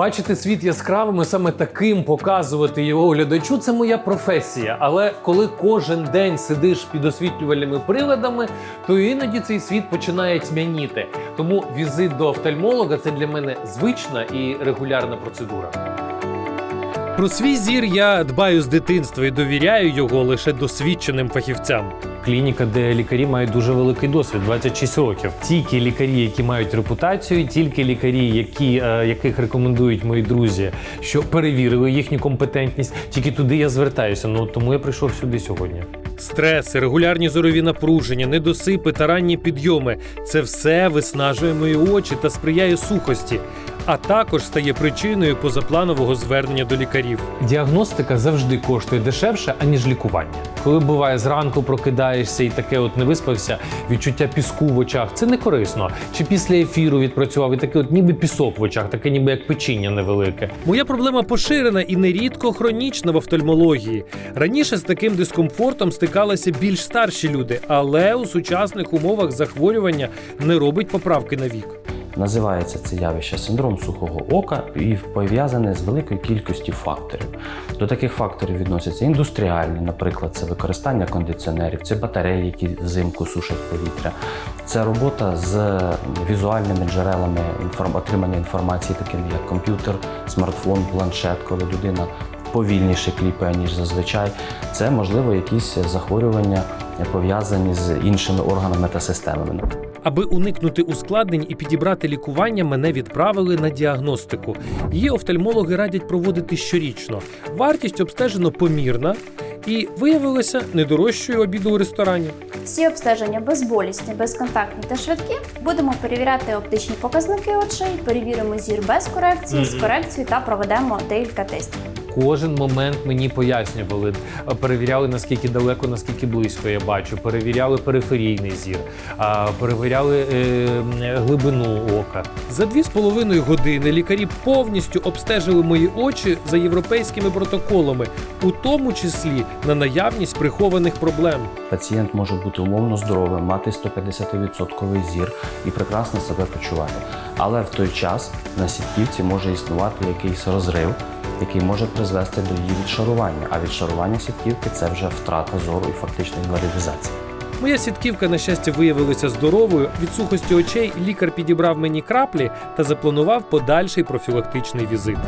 Бачити світ яскравим і саме таким показувати його глядачу це моя професія. Але коли кожен день сидиш під освітлювальними приладами, то іноді цей світ починає тьмяніти. Тому візит до офтальмолога це для мене звична і регулярна процедура. Про свій зір я дбаю з дитинства і довіряю його лише досвідченим фахівцям. Клініка, де лікарі мають дуже великий досвід 26 років. Тільки лікарі, які мають репутацію, тільки лікарі, які, е, яких рекомендують мої друзі, що перевірили їхню компетентність. Тільки туди я звертаюся. Ну тому я прийшов сюди сьогодні. Стреси, регулярні зорові напруження, недосипи та ранні підйоми це все виснажує мої очі та сприяє сухості, а також стає причиною позапланового звернення до лікарів. Діагностика завжди коштує дешевше, аніж лікування. Коли буває зранку прокидаєшся і таке от не виспався, відчуття піску в очах, це не корисно. Чи після ефіру відпрацював і таке, от ніби пісок в очах, таке ніби як печіння невелике. Моя проблема поширена і нерідко хронічна в офтальмології. Раніше з таким дискомфортом стикалися більш старші люди, але у сучасних умовах захворювання не робить поправки на вік. Називається це явище синдром сухого ока і пов'язане з великою кількістю факторів. До таких факторів відносяться індустріальні, наприклад, це використання кондиціонерів, це батареї, які взимку сушать повітря, це робота з візуальними джерелами отримання інформації, такими як комп'ютер, смартфон, планшет, коли людина повільніше кліпає, ніж зазвичай. Це можливо якісь захворювання пов'язані з іншими органами та системами. Аби уникнути ускладнень і підібрати лікування, мене відправили на діагностику. Її офтальмологи радять проводити щорічно. Вартість обстежено помірна і виявилася не дорожчою обіду у ресторані. Всі обстеження безболісні, безконтактні та швидкі. Будемо перевіряти оптичні показники очей, перевіримо зір без корекції, з Мгм. корекцією та проведемо ДЛК-тестів. Кожен момент мені пояснювали, перевіряли наскільки далеко, наскільки близько я бачу, перевіряли периферійний зір, перевіряли е, глибину ока. За дві з половиною години лікарі повністю обстежили мої очі за європейськими протоколами, у тому числі на наявність прихованих проблем. Пацієнт може бути умовно здоровим, мати 150% зір і прекрасно себе почувати. Але в той час на сітківці може існувати якийсь розрив, який може призвести до її відшарування. А відшарування сітківки це вже втрата зору і фактично інвалідизація. Моя сітківка, на щастя, виявилася здоровою. Від сухості очей лікар підібрав мені краплі та запланував подальший профілактичний візит.